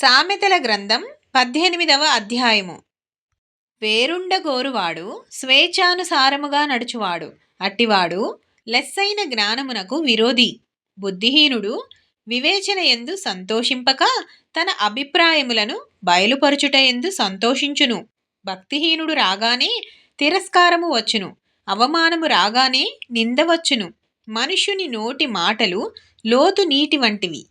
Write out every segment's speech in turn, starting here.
సామెతల గ్రంథం పద్దెనిమిదవ అధ్యాయము. వేరుండగోరువాడు స్వేచ్ఛానుసారముగా నడుచువాడు. అట్టివాడు లెస్సైన జ్ఞానమునకు విరోధి. బుద్ధిహీనుడు వివేచన ఎందు సంతోషింపక తన అభిప్రాయములను బయలుపరచుట ఎందు సంతోషించును. భక్తిహీనుడు రాగానే తిరస్కారము వచ్చును. అవమానము రాగానే నిందవచ్చును మనుషుని నోటి మాటలు లోతు నీటి వంటివి.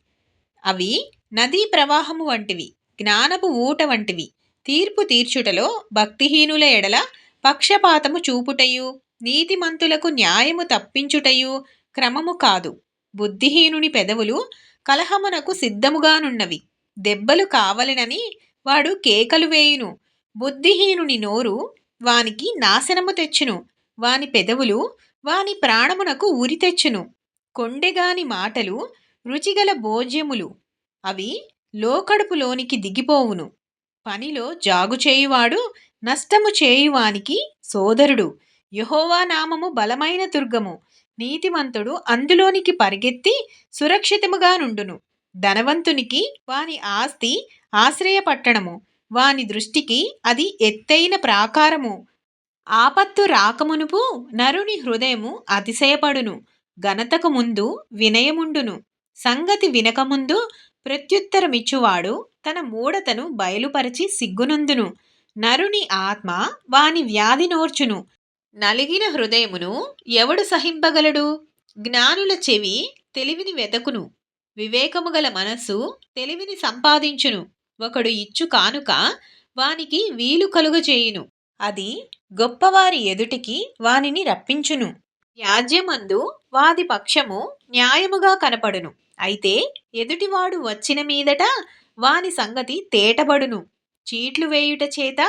అవి నదీ ప్రవాహము వంటివి జ్ఞానపు ఊట వంటివి. తీర్పు తీర్చుటలో భక్తిహీనుల ఎడల పక్షపాతము చూపుటయు నీతిమంతులకు న్యాయము తప్పించుటయు క్రమము కాదు. బుద్ధిహీనుని పెదవులు కలహమునకు సిద్ధముగానున్నవి. దెబ్బలు కావలెనని వాడు కేకలు వేయును. బుద్ధిహీనుని నోరు వానికి నాశనము తెచ్చును. వాని పెదవులు వాని ప్రాణమునకు ఉరి తెచ్చును. కొండెగాని మాటలు రుచిగల భోజ్యములు. అవి లోకడుపులోనికి దిగిపోవును. పనిలో జాగు చేయువాడు నష్టము చేయువానికి సోదరుడు. యహోవా నామము బలమైన దుర్గము. నీతిమంతుడు అందులోనికి పరిగెత్తి సురక్షితముగా నుండును. ధనవంతునికి వాని ఆస్తి ఆశ్రయపట్టణము వాని దృష్టికి అది ఎత్తైన ప్రాకారము. ఆపత్తు రాకమునుపు నరుని హృదయము అతిశయపడును. ఘనతకు ముందు వినయముండును. సంగతి వినకముందు ప్రత్యుత్తరమిచ్చువాడు తన మూఢతను బయలుపరచి సిగ్గునందును. నరుని ఆత్మ వాని వ్యాధి నోర్చును. నలిగిన హృదయమును ఎవడు సహింపగలడు? జ్ఞానుల చెవి తెలివిని వెతకును. వివేకము గల మనస్సు తెలివిని సంపాదించును. ఒకడు ఇచ్చు కానుక వానికి వీలు కలుగచేయును అది గొప్పవారి ఎదుటికి వానిని రప్పించును. వ్యాజ్యమందు వాది పక్షము న్యాయముగా కనపడును. అయితే ఎదుటివాడు వచ్చిన మీదట వాని సంగతి తేటబడును. చీట్లు వేయుట చేత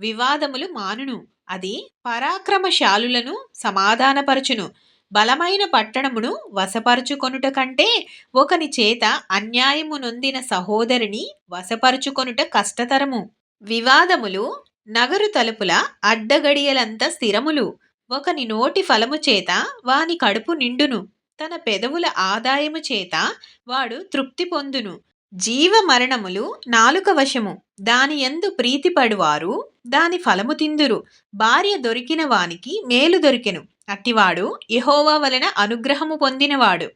వివాదములు మానును. అది పరాక్రమశాలులను సమాధానపరచును. బలమైన పట్టణమును వశపరుచుకొనుట కంటే ఒకని చేత అన్యాయము నొందిన సహోదరిని వశపరుచుకొనుట కష్టతరము. వివాదములు నగరు తలుపుల అడ్డగడియలంత స్థిరములు. ఒకని నోటి ఫలము చేత వాని కడుపు నిండును. తన పెదవుల ఆదాయము చేత వాడు తృప్తి పొందును. జీవ మరణములు నాలుక వశము. దాని ఎందు ప్రీతిపడువారు దాని ఫలము తిందురు. భార్య దొరికిన వానికి మేలు దొరికెను. అట్టివాడు యహోవా వలన అనుగ్రహము పొందినవాడు.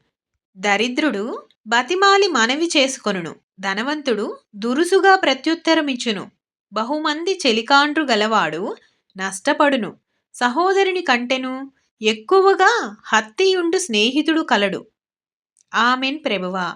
దరిద్రుడు బతిమాలి మనవి చేసుకొనును. ధనవంతుడు దురుసుగా ప్రత్యుత్తరమిచ్చును. బహుమంది చెలికాండ్రు గలవాడు నష్టపడును. సహోదరుని కంటెను ఎక్కువగా హత్తియుండు స్నేహితుడు కలడు. ఆమెన్ ప్రభువా.